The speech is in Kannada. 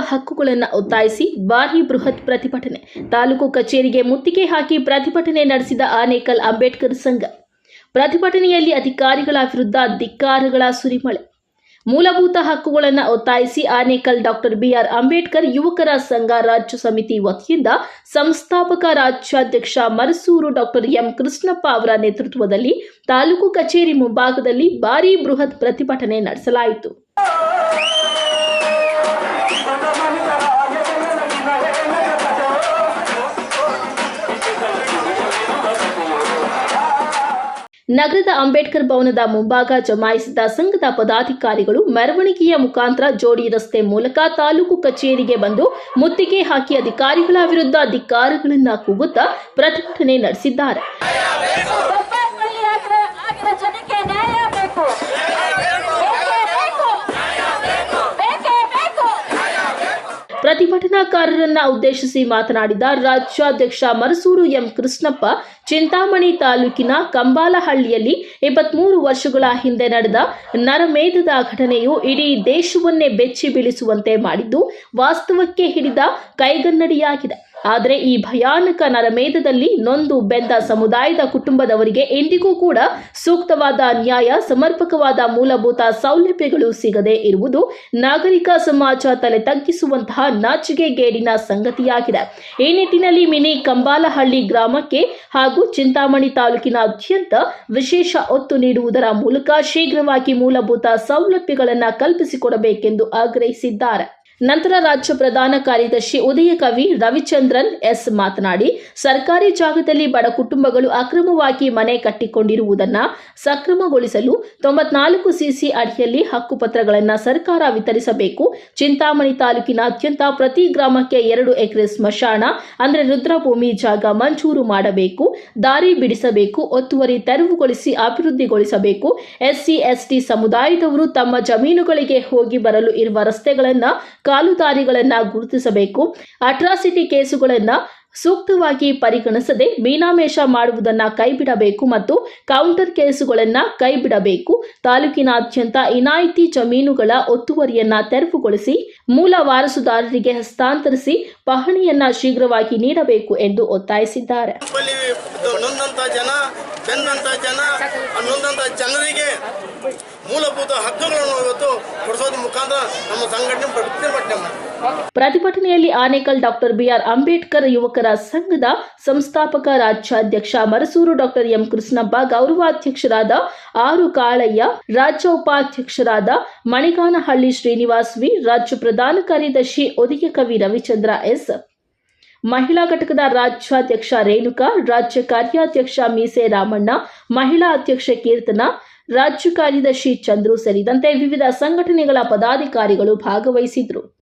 ಹಕ್ಕುಗಳನ್ನು ಒತ್ತಾಯಿಸಿ ಭಾರಿ ಬೃಹತ್ ಪ್ರತಿಭಟನೆ. ತಾಲೂಕು ಕಚೇರಿಗೆ ಮುತ್ತಿಗೆ ಹಾಕಿ ಪ್ರತಿಭಟನೆ ನಡೆಸಿದ ಆನೇಕಲ್ ಅಂಬೇಡ್ಕರ್ ಸಂಘ. ಪ್ರತಿಭಟನೆಯಲ್ಲಿ ಅಧಿಕಾರಿಗಳ ವಿರುದ್ಧ ಧಿಕ್ಕಾರಗಳ ಸುರಿಮಳೆ. ಮೂಲಭೂತ ಹಕ್ಕುಗಳನ್ನು ಒತ್ತಾಯಿಸಿ ಆನೇಕಲ್ ಡಾಕ್ಟರ್ ಬಿಆರ್ ಅಂಬೇಡ್ಕರ್ ಯುವಕರ ಸಂಘ ರಾಜ್ಯ ಸಮಿತಿ ವತಿಯಿಂದ ಸಂಸ್ಥಾಪಕ ರಾಜ್ಯಾಧ್ಯಕ್ಷ ಮರಸೂರು ಡಾಕ್ಟರ್ ಎಂ ಕೃಷ್ಣಪ್ಪ ಅವರ ನೇತೃತ್ವದಲ್ಲಿ ತಾಲೂಕು ಕಚೇರಿ ಮುಂಭಾಗದಲ್ಲಿ ಭಾರೀ ಬೃಹತ್ ಪ್ರತಿಭಟನೆ ನಡೆಸಲಾಯಿತು. ನಗರದ ಅಂಬೇಡ್ಕರ್ ಭವನದ ಮುಂಭಾಗ ಜಮಾಯಿಸಿದ ಸಂಘದ ಪದಾಧಿಕಾರಿಗಳು ಮೆರವಣಿಗೆಯ ಮುಖಾಂತರ ಜೋಡಿ ರಸ್ತೆ ಮೂಲಕ ತಾಲೂಕು ಕಚೇರಿಗೆ ಬಂದು ಮುತ್ತಿಗೆ ಹಾಕಿ ಅಧಿಕಾರಿಗಳ ವಿರುದ್ಧ ಧಿಕ್ಕಾರಗಳನ್ನು ಕೂಗುತ್ತಾ ಪ್ರತಿಭಟನೆ ನಡೆಸಿದ್ದಾರೆ. ಪ್ರತಿಭಟನಾಕಾರರನ್ನ ಉದ್ದೇಶಿಸಿ ಮಾತನಾಡಿದ ರಾಜ್ಯಾಧ್ಯಕ್ಷ ಮರಸೂರು ಎಂ ಕೃಷ್ಣಪ್ಪ, ಚಿಂತಾಮಣಿ ತಾಲೂಕಿನ ಕಂಬಾಲಹಳ್ಳಿಯಲ್ಲಿ ಇಪ್ಪತ್ಮೂರು ವರ್ಷಗಳ ಹಿಂದೆ ನಡೆದ ನರಮೇಧದ ಘಟನೆಯು ಇಡೀ ದೇಶವನ್ನೇ ಬೆಚ್ಚಿ ಬೀಳಿಸುವಂತೆ ಮಾಡಿದ್ದು ವಾಸ್ತವಕ್ಕೆ ಹಿಡಿದ ಕೈಗನ್ನಡಿಯಾಗಿದೆ. ಆದರೆ ಈ ಭಯಾನಕ ನರಮೇಧದಲ್ಲಿ ನೊಂದು ಬೆಂದ ಸಮುದಾಯದ ಕುಟುಂಬದವರಿಗೆ ಎಂದಿಗೂ ಕೂಡ ಸೂಕ್ತವಾದ ನ್ಯಾಯ, ಸಮರ್ಪಕವಾದ ಮೂಲಭೂತ ಸೌಲಭ್ಯಗಳು ಸಿಗದೆ ಇರುವುದು ನಾಗರಿಕ ಸಮಾಜ ತಲೆ ತಗ್ಗಿಸುವಂತಹ ನಾಚಿಕೆಗೇಡಿನ ಸಂಗತಿಯಾಗಿದೆ. ಈ ನಿಟ್ಟಿನಲ್ಲಿ ಮಿನಿ ಕಂಬಾಲಹಳ್ಳಿ ಗ್ರಾಮಕ್ಕೆ ಹಾಗೂ ಚಿಂತಾಮಣಿ ತಾಲೂಕಿನ ಅತ್ಯಂತ ವಿಶೇಷ ಒತ್ತು ನೀಡುವುದರ ಮೂಲಕ ಶೀಘ್ರವಾಗಿ ಮೂಲಭೂತ ಸೌಲಭ್ಯಗಳನ್ನು ಕಲ್ಪಿಸಿಕೊಡಬೇಕೆಂದು ಆಗ್ರಹಿಸಿದ್ದಾರೆ. ನಂತರ ರಾಜ್ಯ ಪ್ರಧಾನ ಕಾರ್ಯದರ್ಶಿ ಉದಯ ಕವಿ ರವಿಚಂದ್ರನ್ ಎಸ್ ಮಾತನಾಡಿ, ಸರ್ಕಾರಿ ಜಾಗದಲ್ಲಿ ಬಡ ಕುಟುಂಬಗಳು ಅಕ್ರಮವಾಗಿ ಮನೆ ಕಟ್ಟಿಕೊಂಡಿರುವುದನ್ನು ಸಕ್ರಮಗೊಳಿಸಲು ತೊಂಬತ್ನಾಲ್ಕು ಸಿಸಿ ಅಡಿಯಲ್ಲಿ ಹಕ್ಕುಪತ್ರಗಳನ್ನು ಸರ್ಕಾರ ವಿತರಿಸಬೇಕು. ಚಿಂತಾಮಣಿ ತಾಲೂಕಿನಾದ್ಯಂತ ಪ್ರತಿ ಗ್ರಾಮಕ್ಕೆ ಎರಡು ಎಕರೆ ಸ್ಮಶಾನ, ಅಂದರೆ ರುದ್ರಭೂಮಿ ಜಾಗ ಮಂಜೂರು ಮಾಡಬೇಕು. ದಾರಿ ಬಿಡಿಸಬೇಕು, ಒತ್ತುವರಿ ತೆರವುಗೊಳಿಸಿ ಅಭಿವೃದ್ಧಿಗೊಳಿಸಬೇಕು. ಎಸ್ಸಿ, ಎಸ್ಟಿ ಸಮುದಾಯದವರು ತಮ್ಮ ಜಮೀನುಗಳಿಗೆ ಹೋಗಿ ಬರಲು ಇರುವ ರಸ್ತೆಗಳನ್ನು ಕಾಲುದಾರಿಗಳನ್ನು ಗುರುತಿಸಬೇಕು. ಅಟ್ರಾಸಿಟಿ ಕೇಸುಗಳನ್ನ ಸೂಕ್ತವಾಗಿ ಪರಿಗಣಿಸದೆ ಮೀನಾಮೇಷ ಮಾಡುವುದನ್ನ ಕೈಬಿಡಬೇಕು ಮತ್ತು ಕೌಂಟರ್ ಕೇಸುಗಳನ್ನ ಕೈಬಿಡಬೇಕು. ತಾಲೂಕಿನಾದ್ಯಂತ ಇನಾಯಿತಿ ಜಮೀನುಗಳ ಒತ್ತುವರಿಯನ್ನ ತೆರವುಗೊಳಿಸಿ, ಮೂಲ ವಾರಸುದಾರರಿಗೆ ಹಸ್ತಾಂತರಿಸಿ ಪಹಣಿಯನ್ನ ಶೀಘ್ರವಾಗಿ ನೀಡಬೇಕು ಎಂದು ಒತ್ತಾಯಿಸಿದ್ದಾರೆ. ಜನ ಪ್ರತಿಭಟನೆಯಲ್ಲಿ ಆನೇಕಲ್ ಡಾಕ್ಟರ್ ಬಿಆರ್ ಅಂಬೇಡ್ಕರ್ ಯುವಕರ ಸಂಘದ ಸಂಸ್ಥಾಪಕ ರಾಜ್ಯಾಧ್ಯಕ್ಷ ಮರಸೂರು ಡಾಕ್ಟರ್ ಎಂ ಕೃಷ್ಣಪ್ಪ, ಗೌರವಾಧ್ಯಕ್ಷರಾದ ಆರು ಕಾಳಯ್ಯ, ರಾಜ್ಯ ಉಪಾಧ್ಯಕ್ಷರಾದ ಮಣಿಗಾನಹಳ್ಳಿ ಶ್ರೀನಿವಾಸ್ ವಿ, ರಾಜ್ಯ ಪ್ರಧಾನ ಕಾರ್ಯದರ್ಶಿ ಒದಿಗೆ ಕವಿ ರವಿಚಂದ್ರ ಎಸ್. ಮಹಿಳಾ ಘಟಕದ ರಾಜ್ಯಾಧ್ಯಕ್ಷ ರೇಣುಕಾ, ರಾಜ್ಯ ಕಾರ್ಯಾಧ್ಯಕ್ಷ ಮೀಸೆ ರಾಮಣ್ಣ, ಮಹಿಳಾ ಅಧ್ಯಕ್ಷ ಕೀರ್ತನ, ರಾಜ್ಯ ಕಾರ್ಯದರ್ಶಿ ಚಂದ್ರು ಸೇರಿದಂತೆ ವಿವಿಧ ಸಂಘಟನೆಗಳ ಪದಾಧಿಕಾರಿಗಳು ಭಾಗವಹಿಸಿದ್ರು.